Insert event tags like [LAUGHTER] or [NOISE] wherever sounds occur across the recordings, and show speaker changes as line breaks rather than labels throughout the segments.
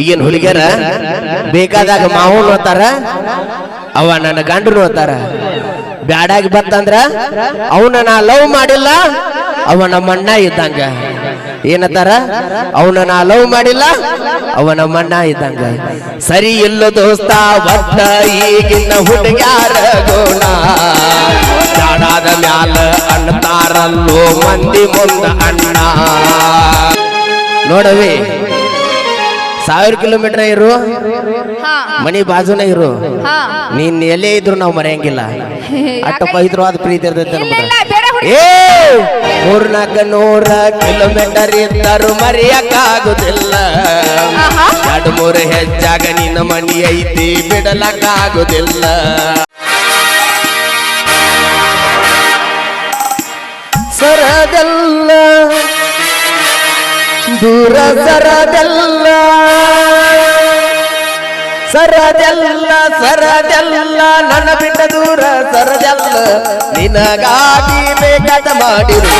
ಈಗಿನ ಹುಲಿಗ್ಯಾರ ಬೇಕಾದಾಗ ಮಾವನು ನೋಡ್ತಾರ, ಅವ ನನ್ನ ಗಂಡು ನೋಡ್ತಾರ. ಬ್ಯಾಡಾಗಿ ಬತ್ತಂದ್ರ ಅವನ ನಾ ಲವ್ ಮಾಡಿಲ್ಲ, ಅವ ನಮ್ಮ ಅಣ್ಣ ಇದ್ದಂಗ. ಏನತ್ತಾರ ಅವನ ನಾ ಲವ್ ಮಾಡಿಲ್ಲ, ಅವ ಮಣ್ಣ ಇದ್ದಂಗ. ಸರಿ ಇಲ್ಲ ದೋಸ್ತ, ಬತ್ತ ಈಗಿನ ಹುಡುಗ್ಯಾರ ಗುಣ. ಜಾಡಾದ ಮ್ಯಾಲ ಅನ್ನತಾರಲ್ಲೋ ಮಂದಿ ಮುಂದ ಅಣ್ಣ. ನೋಡವಿ ಸಾವಿರ ಕಿಲೋಮೀಟರ್ ಇರು. ಮನಿ ಬಾಜುನ ಇರು. ನೀನ್ ಎಲ್ಲೇ ಇದ್ರು ನಾವು ಮರೆಯಂಗಿಲ್ಲ. [LAUGHS] ಅಟ್ಟ ಪವಿತ್ರವಾದ ಪ್ರೀತಿ ಇರ್ತೈತೆ ಏ ಮೂರ್ನಾಲ್ಕ ನೂರ ಕಿಲೋಮೀಟರ್ ಇದ್ದರು ಮರೆಯಕ್ಕಾಗುದಿಲ್ಲ. ಎರಡು ಮೂರು ಹೆಚ್ಚಾಗ ನಿನ್ನ ಮನಿ ಐತಿ ಬಿಡಲಕ್ಕಾಗುದಿಲ್ಲ. ಸರದಲ್ಲ ದೂರ ಸರದೆಲ್ಲ ಸರದೆಲ್ಲ ಸರದೆಲ್ಲ ನನ್ನ ಬಿಟ್ಟ ದೂರ ಸರದಲ್ಲ. ನಿನಗಾಗಿ ಬೇಕಾದ ಮಾಡಿರು.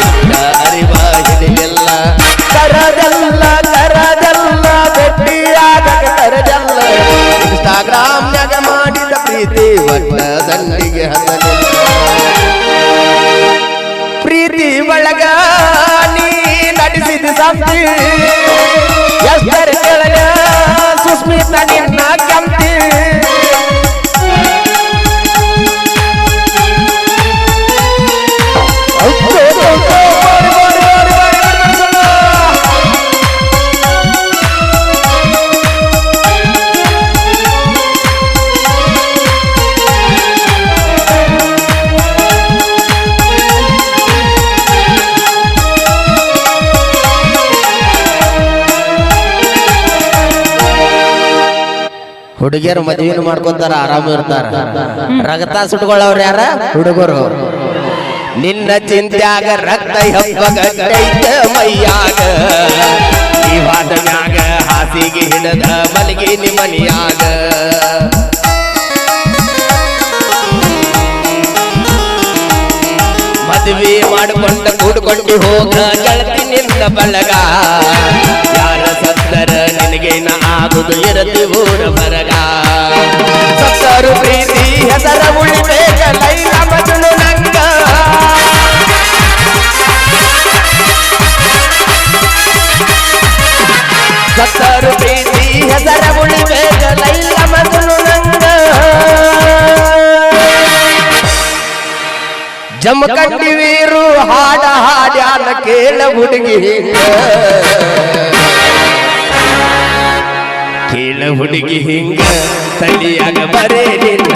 ಸರದೆಲ್ಲ ಸರದೆಲ್ಲ ಕರದಲ್ಲ ಭೇಟಿಯಾಗ ಇನ್ಸ್ಟಾಗ್ರಾಮ್ ಇನ್ಸ್ಟಾಗ್ರಾಮ್ನಾಗ ಮಾಡಿದ ಪ್ರೀತಿ ಒಟ್ಟ ದಂಡಿಗೆ ಹತ್ತಲಿಲ್ಲ ಪ್ರೀತಿ ಒಳಗ ಸಂತಿ ಎಷ್ಟರ ಕೆಳಗ ಸುಸ್ಮಿತ ನಿನ್ನ ಹುಡುಗಿಯರು ಮದುವೆನು ಮಾಡ್ಕೊತಾರ ಆರಾಮ ಇರ್ತಾರ ರಗತ ಸುಟ್ಕೊಳ್ಳೋರು ಯಾರ ಹುಡುಗರು ನಿನ್ನ ಚಿಂತ್ಯಾಗ ರಕ್ತ ಹೆಪ್ಪಗಟ್ಟೈತ ಮೈಯಾಗ ಇವಾದ ಮ್ಯಾಗ ಹಾಸಿಗೆ ಹಿಡದ ಮಲಗಿ ನಿಮನಿಯಾಗ ಮದುವೆ ಮಾಡಿಕೊಂಡ ಕೂಡ್ಕೊಂಡು ಹೋಗ ಗೆಳತಿ ನಿನ್ನ ಬಳಗ ಯಾರ ಸತ್ತರ ನಿನಗೇನ ಆಗುದು ಇರತಿ ಊರ ಬರಗ ಸತ್ತರು ಪ್ರೀತಿ, ಹೆಸರ ಉಳಿಬೇಕ, ಲೈಲ ಮಜನು ನಂಗ. ಸತ್ತರು ಪ್ರೀತಿ, ಹೆಸರ ಉಳಿಬೇಕ, ಲೈಲ ಮಜನು ನಂಗ. ಜಮಖಂಡಿವೀರು ಹಾಡ ಹಾಡ್ಯಾನ ಕೇಳ ಹುಡುಗಿ ಹುಡುಗಿ ಹಿಂಗ ತಳಿಯಾಗ ಬರೇ ನಿನ್ನ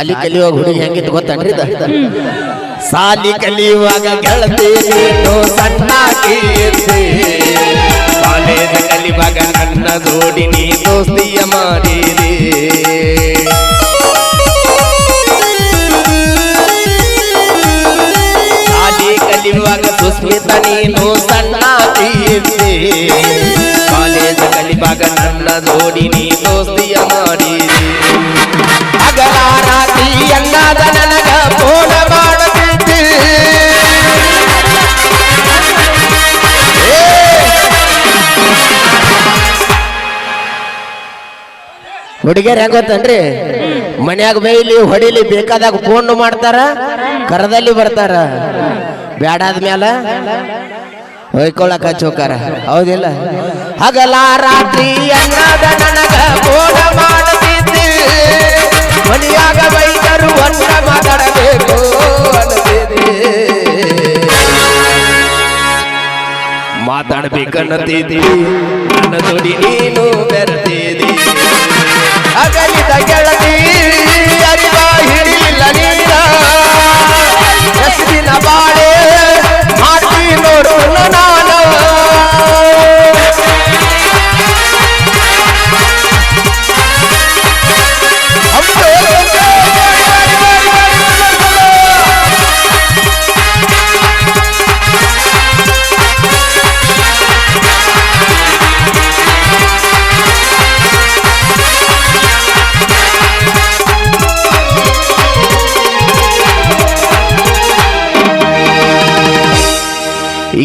ಸಾಲಿ ಕಲಿಯುವಾಗ ಹುಡುಗಿ ಹೆಂಗಿತ್ತು ಗೊತ್ತನ್ರಿ? ಸಾಲಿ ಕಲಿಯುವಾಗ ಗೆಳತಿ ನೀನು ಸಣ್ಣಾಗಿ ಇದ್ದೆ. ಕಾಲೇಜ್ ಕಲಿಯುವಾಗ ನನ್ನ ಜೋಡಿ ನೀ ದೋಸ್ತಿಯ ಮಾಡಿರಿ ಸಾಲಿ ಕಲಿಯುವಾಗ ಸುಸ್ಮಿತ ನೀನು ಸಣ್ಣ ಇದ್ದೆ. ಕಾಲೇಜ್ ಕಲಿಯುವಾಗ ನನ್ನ ಜೋಡಿ ನೀ ದೋಸ್ತಿಯ ಹಗಲ ಎನ್ನಾದ ನನಗ ಫೋನ ಮಾಡುತ್ತಿದ್ದಿ ಹುಡುಗಿಯರ್ ಹೆಂಗ ಗೊತ್ತನ್ರಿ? ಮನ್ಯಾಗ ಹೊಡಿಲಿ ಬೇಕಾದಾಗ ಫೋನ್ ಮಾಡ್ತಾರ, ಕರದಲ್ಲಿ ಬರ್ತಾರ. ಬ್ಯಾಡಾದ ಮ್ಯಾಲ ಹೊಯ್ಕೊಳಕ ಚೌಕಾರ. ಹೌದಿಲ್ಲ? ಹಗಲ ರಾತ್ರಿ ಅನ್ನದ ನನಗ ಫೋನ ಮಾಡುತ್ತಿದ್ದಿ ಮನೆಯಾಗ ವೈದ್ಯರು ಒಂದ ಮಾತಾಡಬೇಕು ಅನ್ನತಿದ್ದಿ ಮಾತಾಡ್ಬೇಕನ್ನತಿದ್ದಿ ನನ್ನ ನೋಡಿ ನೀನು ಬೆರೆತಿದ್ದಿ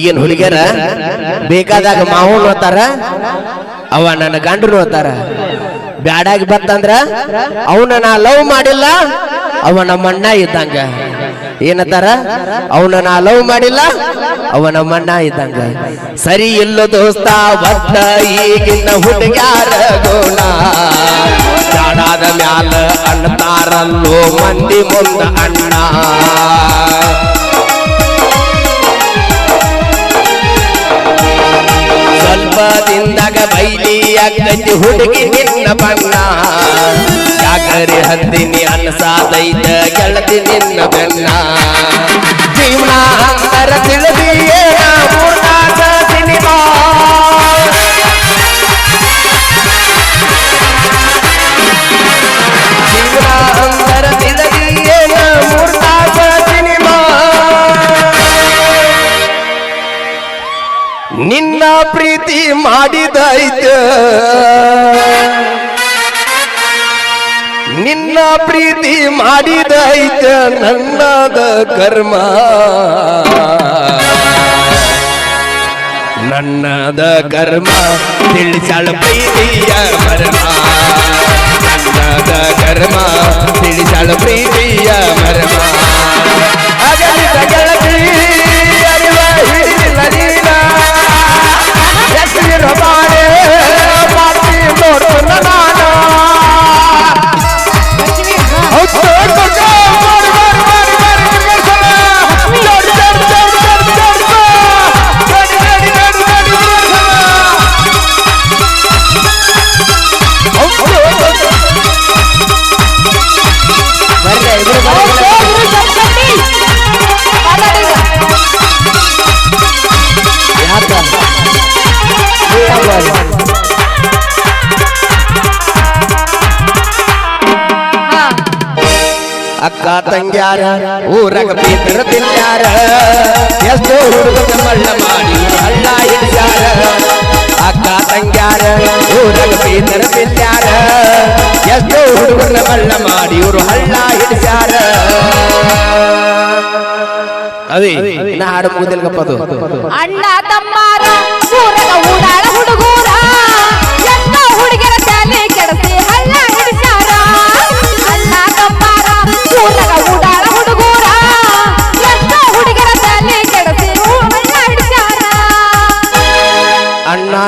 ಈಗಿನ ಹುಡುಗಿಯರ ಬೇಕಾದಾಗ ಮಾವನ್ ನೋತಾರ ಅವ ನನ್ನ ಗಂಡ್ರು ನೋತಾರ ಬ್ಯಾಡಾಗಿ ಬತ್ತಂದ್ರ ಅವನ ನಾ ಲವ್ ಮಾಡಿಲ್ಲ ಅವ ನಮ್ಮ ಅಣ್ಣ ಇದ್ದಂಗ. ಏನತ್ತಾರ ಅವನ ನಾ ಲವ್ ಮಾಡಿಲ್ಲ ಅವ ನಮ್ಮ ಅಣ್ಣ ಇದ್ದಂಗ. ಸರಿ ಇಲ್ಲ ದೋಸ್ತ ಬದ್ದ ಈಗಿನ ಹುಡುಗ್ಯಾರ ಗುಣ. ಮ್ಯಾಲ ಅಣ್ಣತಾರಲ್ಲೋ ಮಂದಿ ಮುಂದ ಅಣ್ಣ. ಬೈಲಿ ಅಕ್ಕಿ ಹುಡುಗಿ ನಿನ್ನ ಬಣ್ಣ? ಯಾಕರೆ ಹತ್ತಿನಿ ಅನ್ಸಾದೈತ ಗೆಳತಿ ನಿನ್ನ ಬೆನ್ನ? ನಿನ್ನ ಪ್ರೀತಿ ಮಾಡಿದೈತ ನನ್ನದ ಕರ್ಮ. ನನ್ನದ ಕರ್ಮ ತಿಳಿಸಳ ಪ್ರೀತಿಯ ಮರ್ಮ. ನನ್ನದ ಕರ್ಮ ತಿಳಿಸಳ ಪ್ರೀತಿಯ ಮರ್ಮ. ಅಗಲಿದ ತಂಗ್ಯಾರ ಊರಗ ಪೀತರ ತಿನ್ಯಾರ. ಎಷ್ಟೋ ಹುಡುಗ ಮಳ್ಳ ಮಾಡಿ ಹಳ್ಳ ಹಿಡಿಸ್ಯಾರ. ಅಕ್ಕ ತಂಗ್ಯಾರ ಊರಗ ಪೀತರ ತಿನ್ಯಾರ. ಎಷ್ಟೋ ಹುಡುಗನ ಮಳ್ಳ ಮಾಡಿ ಇವರು ಹಳ್ಳ ಹಿಡಿಸ್ಯಾರ. ಅದೇ. ಇನ್ನ ಹಾಡು ಮುಗಿದಿಲ್ಗಪ್ಪದು
ಅಣ್ಣ ತಮ್ಮಾರ ಊರಗ ಊಡಾಳ ಹುಡುಗೂರ.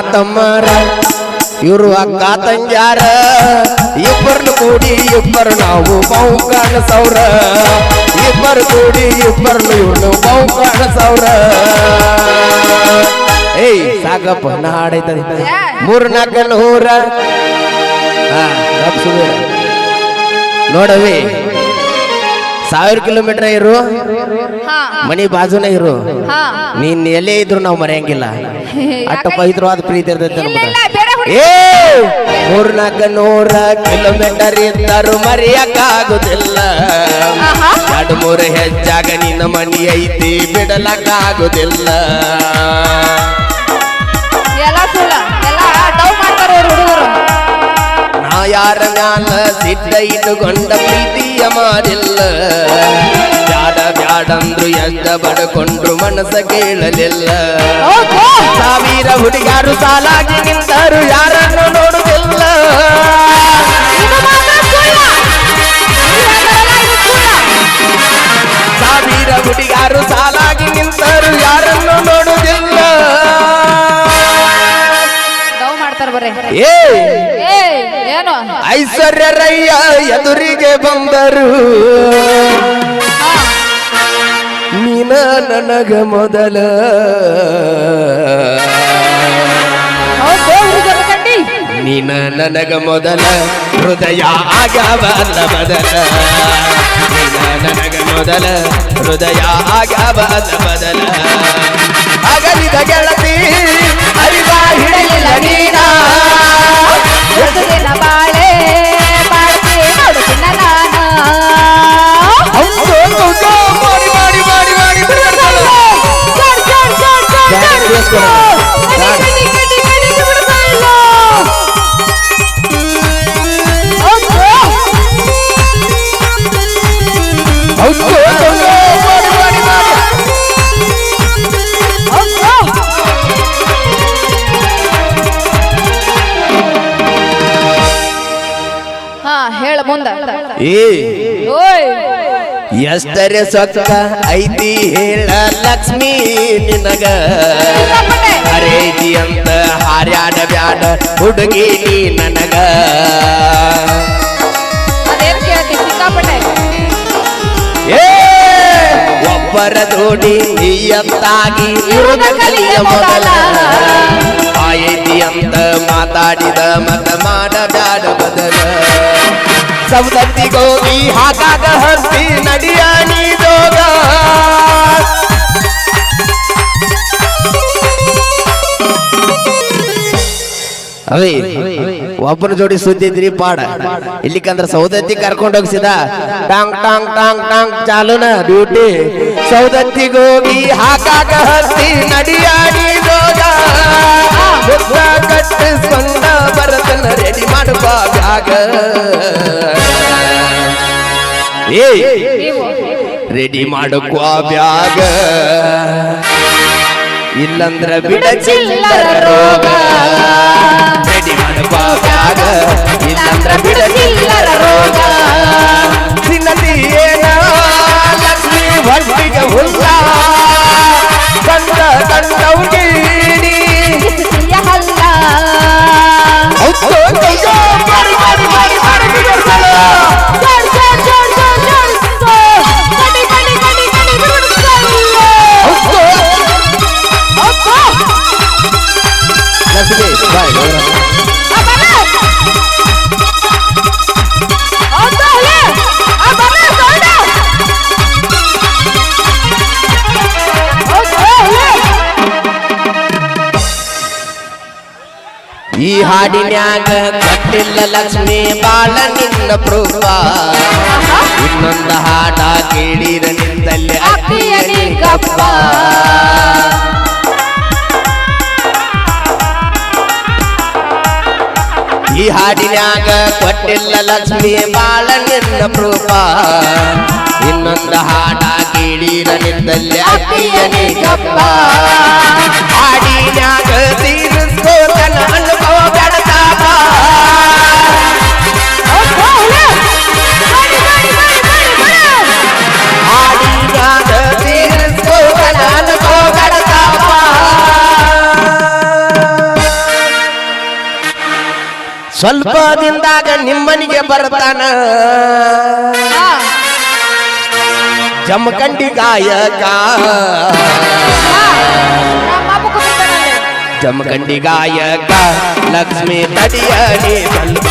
ತಮ್ಮರ
ಇವರು ಅಕ್ಕ ತಂಗ್ಯಾರ ಇಬ್ಬರನ್ನು ಕೂಡಿ ಇಬ್ಬರು ನಾವು ಬಹು ಕಾಣಸವ್ರ. ಇಬ್ಬರು ಕೂಡಿ ಇಬ್ಬರನ್ನು ಇವ್ರನ್ನು ಬಹು ಕಾಣಸವ್ರ. ಏಯ್, ಸಾಕಪ್ಪ, ನಾ ಹಾಡೈತದ ಮೂರ್ ನಾಲ್ಕು ನೂರ. ನೋಡವಿ. ಸಾವಿರ ಕಿಲೋಮೀಟರ್ ಇರು. ಮನಿ ಬಾಜುನೇ ಇರು. ನೀನ್ ಎಲ್ಲೇ ಇದ್ರು ನಾವು ಮರೆಯಂಗಿಲ್ಲ. ಅಟ್ಟ ಪವಿತ್ರವಾದ ಪ್ರೀತಿ ಇರ್ತೈತೆ ಏ ಮೂರ್ನಾಲ್ಕ ನೂರ ಕಿಲೋಮೀಟರ್ ಇದ್ದರು ಮರೆಯಕ್ಕಾಗುದಿಲ್ಲ. ಎರಡು ಮೂರು ಹೆಚ್ಚಾಗ ನಿನ್ನ ಮನಿ ಐತಿ ಬಿಡಲಕ್ಕಾಗುದಿಲ್ಲ. ಯಾರ ಮ್ಯಾಲ ಸಿಟ್ಟ ಇಟ್ಟುಕೊಂಡ ಪ್ರೀತಿಯ ಮಾಡಿಲ್ಲ ಬ್ಯಾಡ ಬ್ಯಾಡಂದ್ರು ಎಷ್ಟ ಬಡ್ಕೊಂಡ್ರು ಮನಸ ಕೇಳಲಿಲ್ಲ. ಸಾವಿರ ಹುಡುಗಾರು ಸಾಲಾಗಿ ನಿಂತರು ಯಾರನ್ನು
ನೋಡುವುದಿಲ್ಲ.
ಸಾವಿರ ಹುಡುಗಾರು ಸಾಲಾಗಿ ನಿಂತರು ಯಾರನ್ನು
ಬರ್ರಿ.
ಏ ಐಶ್ವರ್ಯ ರಯ್ಯ ಎದುರಿಗೆ ಬಂದರು. ನೀನ ನನಗ ಮೊದಲ. ನೀನ ನನಗ ಮೊದಲ. ಹೃದಯ ಆಗಬಲ್ಲ ಬದಲ. ನೀನ ನನಗ ಮೊದಲ. ಹೃದಯ ಆಗಬಲ್ಲ ಬದಲ. ಅಗಲಿದ ಗೆಳತಿ ಅರಿವ ಹಿಡಿಲಿಲ್ಲ ನೀನ.
ಬಾಳೆ
ಎಷ್ಟರೆ ಸೊಕ್ಕ ಐತಿ ಹೇಳ ಲಕ್ಷ್ಮಿ ನಿನಗ. ಅರೇಜಿ ಅಂತ ಹಾರ್ಯಾಡ ಬ್ಯಾಡ ಹುಡುಗಿ ನೀ ನನಗ. ಒಬ್ಬರ ದೋಡಿ ನೀಯಂತಾಗಿ ಕಲಿಯ ಮೊದಲ. ಆಯಿತಿ ಅಂತ ಮಾತಾಡಿದ ಮತ ಮಾಡಬ್ಯಾಡ ಬದಲ ಸವದತ್ತಿಗೋಗಿ ಹಾಕಾಗ ಹಸ್ತಿ ನಡಿಯ ನೀ ಜೋಗ ಅವೇ, ಒಬ್ಬನ ಜೋಡಿ ಸುದ್ದಿದ್ರಿ ಪಾಡ. ಇಲ್ಲಿಕಂದ್ರ ಸೌದತ್ತಿ ಕರ್ಕೊಂಡು ಹೋಗ್ಸಿದ ಟಾಂಗ್ ಟಾಂಗ್ ಟಾಂಗ್ ಟಾಂಗ್ ಚಾಲುನ ಡ್ಯೂಟಿ. ಸೌದತ್ತಿಗೋಗಿ ಹಾಕಾಕ ಹತ್ತಿ ನಡಿಯಾಡಿ ಜೋಗ ಕಟ್ಟಿಸ್ಕೊಂಡ ಬರತನ ರೆಡಿ ಮಾಡುವ ಬ್ಯಾಗ ಏ ರೆಡಿ ಮಾಡುವ ಬ್ಯಾಗ. ಇಲ್ಲಂದ್ರ ಬಿಡ ಚಿಲ್ಲರ ರೋಗ. ರೆಡಿ ಮಾಡುವ ಬ್ಯಾಗ. ಇಲ್ಲಂದ್ರ ಬಿಡ ಚಿಲ್ಲರ ರೋಗ. ಚಿನ್ನದಿ ಏನ ಲಕ್ಷ್ಮಿ ಹೊಟ್ಟಿಗೆ ಹುಲ್ಲ. ಕಂಡ ಕಂಡವು ಈ ಹಾಡಿನ್ಯಾಗ ಕಟ್ಟಿಲ್ಲ ಲಕ್ಷ್ಮಿ ಬಾಳ ನಿನ್ನ ಪ್ರೂಪ ಇನ್ನೊಂದು ಹಾಡ ಕೇಳಿರ ನಿಂದಲ್ಲಿ
ಅಪ್ಪ.
ಈ ಹಾಡಿನ್ಯಾಗ ಕೊಟ್ಟಿಲ್ಲ ಲಕ್ಷ್ಮಿ ಬಾಳ ನಿನ್ನ ಪ್ರೂಪ ಇನ್ನೊಂದು ಹಾಡ ಕೇಳಿರ ನಿಂದಲ್ಲಿ ಗಪ್ಪ ಹಾಡಿನ್ಯಾಗ ತೀರಿಸ್ಕೋತನ ಸ್ವಲ್ಪ ದಿನದಾಗ ನಿಮ್ಮನಿಗೆ ಬರ್ತಾನ. ಜಮಖಂಡಿ ಗಾಯಕ.
ಜಮಖಂಡಿ ಗಾಯಕ ಲಕ್ಷ್ಮೀ ತಡಿಯಡಿ ಸ್ವಲ್ಪ.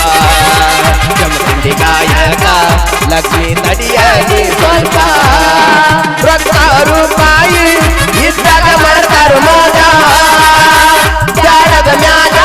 ಜಮಖಂಡಿ ಗಾಯಕ ಲಕ್ಷ್ಮೀ ತಡಿಯಡಿ ಸ್ವಲ್ಪ. ರೊಕ್ಕ ರೂಪಾಯಿ ಇದ್ದಾಗ ಮಾಡ್ತಾರ ಮೋದ ಜಾರದ ಮ್ಯಾಲ